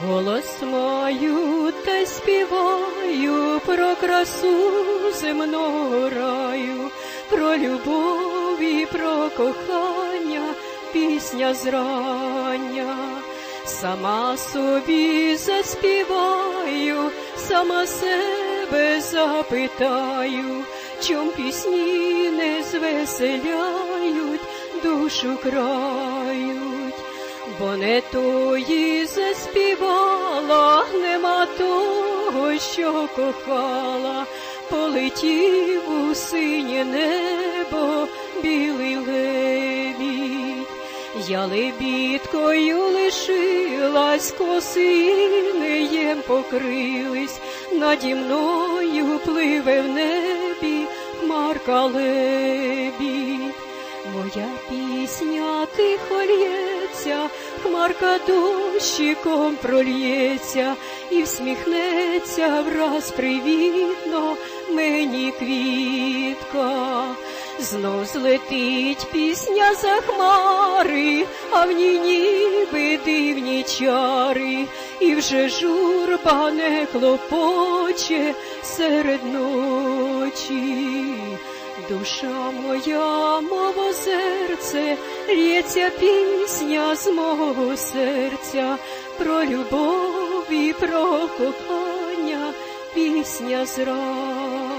Голос маю та співаю про красу земного раю, про любов і про кохання, пісня зрання. Сама собі заспіваю, сама себе запитаю, чом пісні не звеселяють, душу крають, бо не тої заспівала, нема того, що кохала, полетів у синє небо білий лебідь. Я лебідкою лишилась, коси неєм покрились, наді мною пливе в небі хмарка лебідь. Моя пісня тихо лється, хмарка дощиком прольється і всміхнеться враз привітно мені квітка. Знов злетить пісня за хмари, а в ній ніби дивні чари, і вже журба не клопоче серед ночі. Душа моя, мов серце, лється пісня з мого серця, про любов і про кохання, пісня зра.